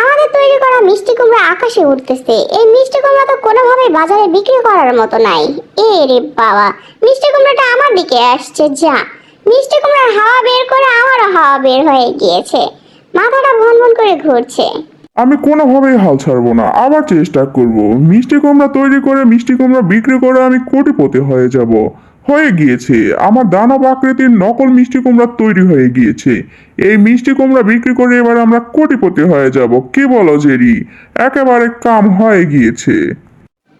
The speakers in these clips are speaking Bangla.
আমাদের তৈরি করা মিষ্টি কুমড়া আকাশে উঠতেছে এই মিষ্টি কুমড়া তো কোনোভাবে বাজারে বিক্রি করার মতো নাই। এ রে বাবা, মিষ্টি কুমড়াটা আমার দিকে আসছে, যা। মিষ্টি কুমড়ার হাওয়া বের করে আমারও হাওয়া বের হয়ে গিয়েছে। মাথাটা ভনভন করে ঘুরছে। আমি কোনোভাবেই হাল ছাড়বো না, আবার চেষ্টা করব। মিষ্টি কুমড়া তৈরি করে মিষ্টি কুমড়া বিক্রি করে আমি কোটিপতি হয়ে যাব। হয়ে গিয়েছে। আমার দানব আকৃতির নকল মিষ্টি কুমড়া তৈরি হয়ে গিয়েছে। এই মিষ্টি কুমড়া বিক্রি করে এবার আমরা কোটিপতি হয়ে যাব। কি বলো, জেরি? একেবারে কাম হয়ে গিয়েছে।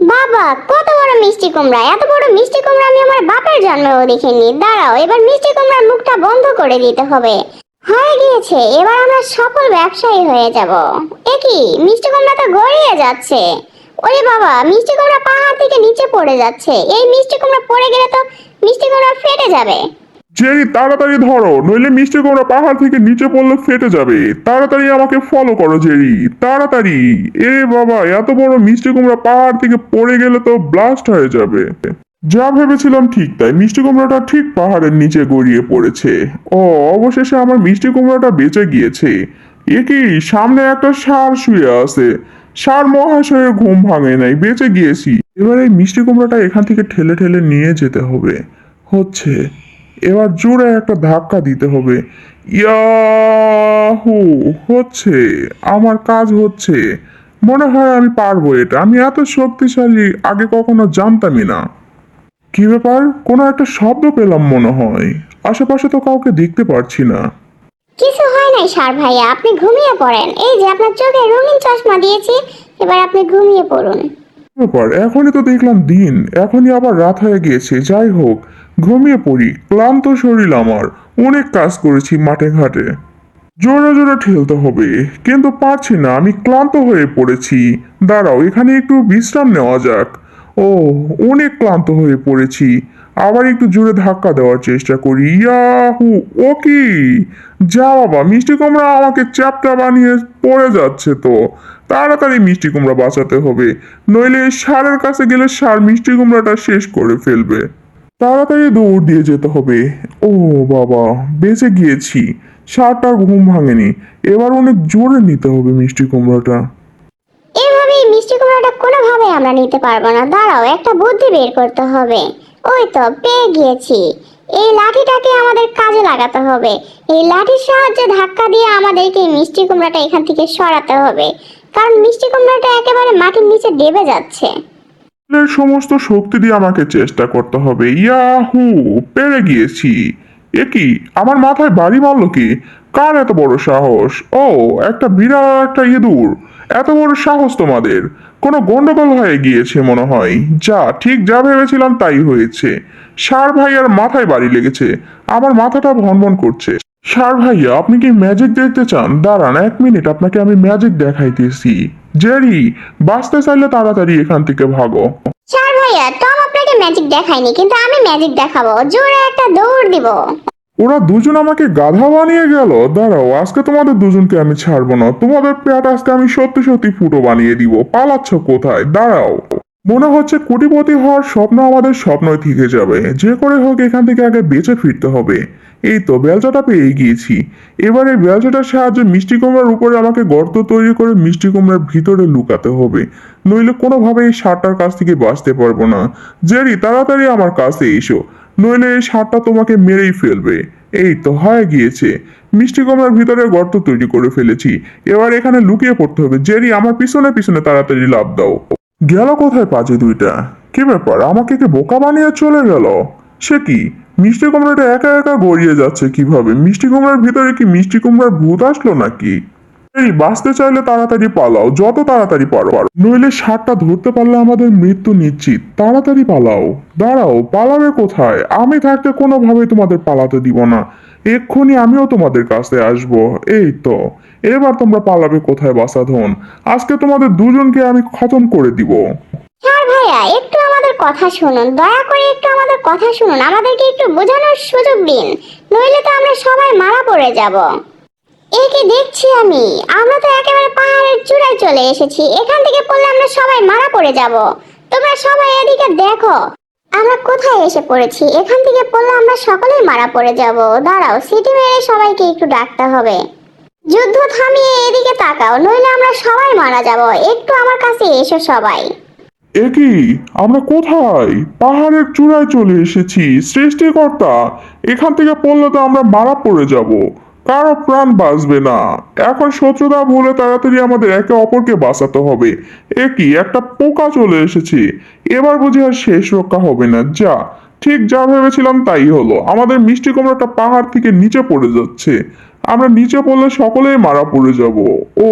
বাবা, কত বড় মিষ্টি কুমড়া? এত বড় মিষ্টি কুমড়া আমি আমার বাপের জন্মেও দেখিনি। দাঁড়াও, এবার মিষ্টি কুমড়ার মুখটা বন্ধ করে দিতে হবে। হয়ে গিয়েছে, এবার আমরা সফল ব্যবসায়ী হয়ে যাব। এ মিষ্টি কুমড়া তো গড়িয়ে যাচ্ছে। ওরে বাবা, মিষ্টি কুমড়া পাহাড় থেকে নিচে পড়ে যাচ্ছে। এই মিষ্টি কুমড়া পড়ে গেলে তো মিষ্টি কুমড়া ফেটে যাবে। জেরি, তাড়াতাড়ি ধরো, নইলে মিষ্টি কুমড়া পাহাড় থেকে নিচে পড়লে ফেটে যাবে। তাড়াতাড়ি আমাকে ফলো করো, জেরি, তাড়াতাড়ি। এ বাবা, এত বড় মিষ্টি কুমড়া পাহাড় থেকে পড়ে গেলে তো ব্লাস্ট হয়ে যাবে। যা ভেবেছিলাম ঠিক তাই, মিষ্টি কুমড়াটা ঠিক পাহাড়ের নিচে গড়িয়ে পড়েছে। ও, অবশেষে আমার মিষ্টি কুমড়াটা বেঁচে গিয়েছে। এ কি, সামনে একটা ষাঁড় শুয়ে আছে। ষাঁড় মহাশয়ের ঘুম ভাঙে নাই, বেঁচে গিয়েছি। এবার এই মিষ্টি কুমড়াটা এখান থেকে ঠেলে ঠেলে নিয়ে যেতে হবে। হচ্ছে, এবার জোরে একটা ধাক্কা দিতে হবে। ইয়াহু, হচ্ছে, আমার কাজ হচ্ছে। মনে হয় আমি পারব এটা। আমি এত শক্তিশালী, আগে কখনো জানতামই না। কি ব্যাপার? কোনো একটা শব্দ পেলাম মনে হয়। আশেপাশে তো কাউকে দেখতে পারছি না। কিছু হয় নাই, সার ভাইয়া। আপনি ঘুমিয়ে পড়েন। এই যে আপনার চোখে রঙিন চশমা দিয়েছি, এবার আপনি ঘুমিয়ে পড়ুন। ব্যাপার এখনই তো দেখলাম দিন। এখনই আবার রাত হয়ে গিয়েছে। যাই হোক, ঘুমিয়ে পড়ি। ক্লান্ত শরীর আমার। অনেক কাজ করেছি মাঠে ঘাটে। জোরে জোরে ঠেলতে হবে। কিন্তু পারছি না, আমি ক্লান্ত হয়ে পড়েছি। দাঁড়াও, এখানে একটু বিশ্রাম নেওয়া যাক। ও, অনেক ক্লান্ত হয়ে পড়েছি। আবার একটু জোরে ধাক্কা দেওয়ার চেষ্টা করি। ইয়াহু, ও কি? যা বাবা, মিষ্টি কুমড়া আমাকে চ্যাপটা বানিয়ে পড়ে যাচ্ছে তো। তাড়াতাড়ি মিষ্টি কুমড়া বাঁচাতে হবে। নইলে সারের কাছে গেলে সার মিষ্টি কুমড়াটা শেষ করে ফেলবে। তাড়াতাড়ি দৌড় দিয়ে যেতে হবে। ও বাবা, বেঁচে গিয়েছি। সারটার ঘুম ভাঙেনি। এবার অনেক জোরে নিতে হবে মিষ্টি কুমড়াটা। এভাবেই মিষ্টি কুমড়াটা কোনোভাবে আমরা নিতে পারব না। দাঁড়াও, একটা বুদ্ধি বের করতে হবে। ওই তো, পেয়ে গিয়েছি। এই লাঠিটাকে আমাদের কাজে লাগাতে হবে। এই লাঠির সাহায্যে ধাক্কা দিয়ে আমাদেরকে মিষ্টি কুমড়াটা এখান থেকে সরাতে হবে। কারণ মিষ্টি কুমড়াটা একেবারে মাটির নিচে ডেবে যাচ্ছে। সমস্ত শক্তি দিয়ে আমাকে চেষ্টা করতে হবে। ইয়াহু, পেরে গিয়েছি। এ কি, আমার মাথায় বাড়ি মারলো কি? কার এত বড় সাহস? ও, একটা আর একটা ইঁদুর। এত বড় সাহস তোমাদের। কোনো গন্ডগোল হয়ে গিয়েছে মনে হয়। যা ঠিক যা ভেবেছিলাম তাই হয়েছে। সার ভাইয়ার মাথায় বাড়ি লেগেছে। আমার মাথাটা ভনভন করছে। সার ভাইয়া, আপনি কি ম্যাজিক দেখতে চান? দাঁড়ান এক মিনিট আপনাকে আমি ম্যাজিক দেখাইতেছি। জেরি, বাঁচতে চাইলে তাড়াতাড়ি এখান থেকে ভাগো। চার ভাইয়া, টম আপনাকে ম্যাজিক দেখায়নি, কিন্তু আমি ম্যাজিক দেখাবো। জোরে একটা দৌড় দিব। ওরা দুজন আমাকে গাধা বানিয়ে গেল। দাঁড়াও, আজকে তোমাদের দুজনকে আমি ছাড়বো না। তোমাদের পেট আজকে আমি সত্যি সত্যি ফুটো বানিয়ে দিব। পালাচ্ছ কোথায়? দাঁড়াও। মনে হচ্ছে কোটিপতি হওয়ার স্বপ্ন আমাদের স্বপ্নই থেকে যাবে। যে করে হোক এখান থেকে আগে বেঁচে ফিরতে হবে। এই তো বেলচাটা পেয়ে গিয়েছি। এবারে বেলচাটার সাহায্যে মিষ্টি কুমড়ার উপরে আমাকে গর্ত তৈরি করে মিষ্টি কুমড়ার ভিতরে লুকাতে হবে। নইলে কোনোভাবে এই সারটার কাছ থেকে বাঁচতে পারব না। জেরি, তাড়াতাড়ি আমার কাছে এসো। নইলে এই সারটা তোমাকে মেরেই ফেলবে। এই তো হয়ে গিয়েছে। মিষ্টি কুমড়ার ভিতরে গর্ত তৈরি করে ফেলেছি। এবার এখানে লুকিয়ে পড়তে হবে। জেরি, আমার পিছনে পিছনে তাড়াতাড়ি লাভ দাও। গেল কোথায় পাজে দুইটা? কি ব্যাপার? আমাকে কি বোকা বানিয়ে চলে গেল? সে কি? মিষ্টি কুমড়াটা একা একা গড়িয়ে যাচ্ছে কীভাবে? মিষ্টি কুমড়ার ভিতরে কি মিষ্টি কুমড়ার ভূত আসলো নাকি? এই বাঁচতে চাইলে তাড়াতাড়ি পালাও, যত তাড়াতাড়ি পারো। পারো নইলে সারটা ধরতে পারলে আমাদের মৃত্যু নিশ্চিত। তাড়াতাড়ি পালাও। দাঁড়াও, পালাবে কোথায়? আমি থাকতে কোনোভাবে তোমাদের পালাতে দিব না। এক্ষুনি আমিও তোমাদের কাছে আসব। এই তো, এবার তোমরা পালাবে কোথায় বাসাধন আজকে তোমাদের দুজনকে আমি খতম করে দিব। চার ভাইয়া, একটু আমাদের কথা শুনুন। দয়া করে একটু আমাদের কথা শুনুন। আমাদেরকে একটু বোঝানোর সুযোগ দিন। নইলে তো আমরা সবাই মারা পড়ে যাব। এ কি দেখছি আমি। আমরা তো একেবারে পাহাড়ের চূড়ায় চলে এসেছি। এখান থেকে পড়লে আমরা সবাই মারা পড়ে যাব। তোমরা সবাই এদিকে দেখো। আমরা কোথায় এসে পড়েছি? এখান থেকে পড়লে আমরা সকলেই মারা পড়ে যাব। দাঁড়াও, সিটি মেরে সবাইকে একটু ডাকতে হবে। যুদ্ধ থামিয়ে এদিকে তাকাও, নইলে আমরা সবাই মারা যাব। একটু আমার কাছে এসো সবাই। একই আমরা কোথায়? পাহাড়ের চূড়ায় চলে এসেছি, সৃষ্টিকর্তা। এখান থেকে পড়লে তো আমরা মারা পড়ে যাব। কারও প্রাণ বাঁচবে না। এখন শত্রুতা ভুলে তাড়াতাড়ি আমাদের একে অপরকে বাঁচাতে হবে। একই একটা পোকা চলে এসেছে। এবার বুঝি আর শেষ রক্ষা হবে না। যা, ঠিক যা ভেবেছিলাম তাই হলো। আমাদের মিষ্টি কুমড়োটা পাহাড় থেকে নিচে পড়ে যাচ্ছে। আমরা নিচে পড়লে সকলেই মারা পড়ে যাব। ও।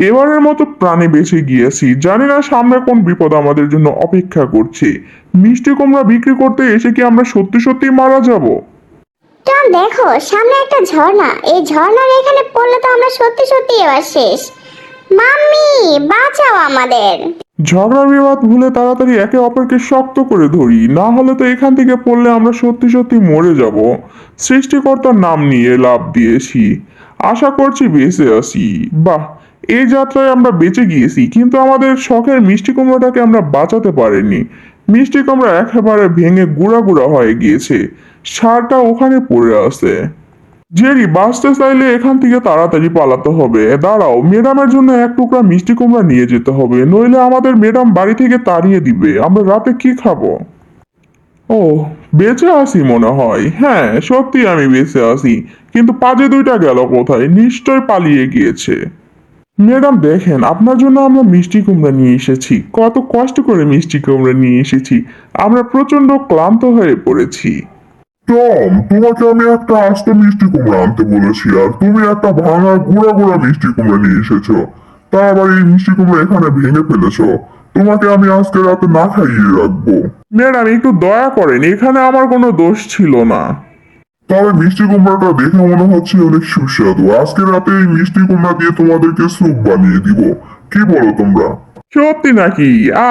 এবারের মতো প্রাণে বেঁচে গিয়েছি। জানি না সামনে কোন বিপদ আমাদের জন্য অপেক্ষা করছে। মিষ্টি কুমড়া বিক্রি করতে এসে কি আমরা সত্যি সত্যি মারা যাব? টম দেখো, সামনে একটা ঝর্ণা। এই ঝর্ণার এখানে পড়লে তো আমরা সত্যি সত্যি এবার শেষ। মাম্মি, বাঁচাও আমাদের। ঝগড়া বিবাদ ভুলে তাড়াতাড়ি একে অপরকে শক্ত করে ধরি। না হলে তো এখান থেকে পড়লে আমরা সত্যি সত্যি মরে যাব। সৃষ্টিকর্তার নাম নিয়ে লাভ দিয়েছি। আশা করছি বেঁচে আসি বাহ, এই যাত্রায় আমরা বেঁচে গিয়েছি, কিন্তু আমাদের শখের মিষ্টি কুমড়োটাকে আমরা বাঁচাতে পারিনি। মিষ্টি কুমড়া একেবারে ভেঙে গুঁড়া গুঁড়া হয়ে গিয়েছে। সারটা ওখানে পড়ে আছে। জেরি বাঁচতে চাইলে এখান থেকে তাড়াতাড়ি পালাতে হবে। দাঁড়াও, ম্যাডামের জন্য এক টুকরা মিষ্টি কুমড়া নিয়ে যেতে হবে, নইলে আমাদের ম্যাডাম বাড়ি থেকে তাড়িয়ে দিবে। আমরা রাতে কি খাব? ও, বেঁচে আসি মনে হয়। হ্যাঁ সত্যি আমি বেঁচে আসি কিন্তু পাজে দুইটা গেল কোথায়? নিশ্চয় পালিয়ে গিয়েছে। ম্যাডাম, দেখেন, আপনার জন্য আমরা মিষ্টি কুমড়া নিয়ে এসেছি। কত কষ্ট করে মিষ্টি কুমড়া নিয়ে এসেছি। আমরা প্রচণ্ড ক্লান্ত হয়ে পড়েছি। টম তোমাকে আমি একটা আস্ত মিষ্টি কুমড়া আনতে বলেছি আর তুমি একটা ভাঙা গুঁড়া গুঁড়া মিষ্টি কুমড়া নিয়ে এসেছ। তা আবার এই মিষ্টি কুমড়া এখানে ভেঙে ফেলেছো। তোমাকে আমি আজকে রাতে না খাইয়ে রাখব। ম্যাডাম একটু দয়া করেন এখানে আমার কোনো দোষ ছিল না। তবে মিষ্টি কুমড়াটা দেখে মনে হচ্ছে অনেক সুস্বাদু। আজকে রাতে এই মিষ্টি কুমড়া দিয়ে তোমাদেরকে স্যুপ বানিয়ে দিব। কি বলো তোমরা? সত্যি নাকি? আ,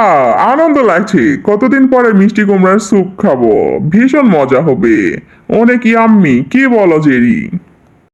আনন্দ লাগছে। কতদিন পরে মিষ্টি কুমড়ার স্যুপ খাব। ভীষণ মজা হবে। অনেক ইয়াম্মি কি বলো জেরি?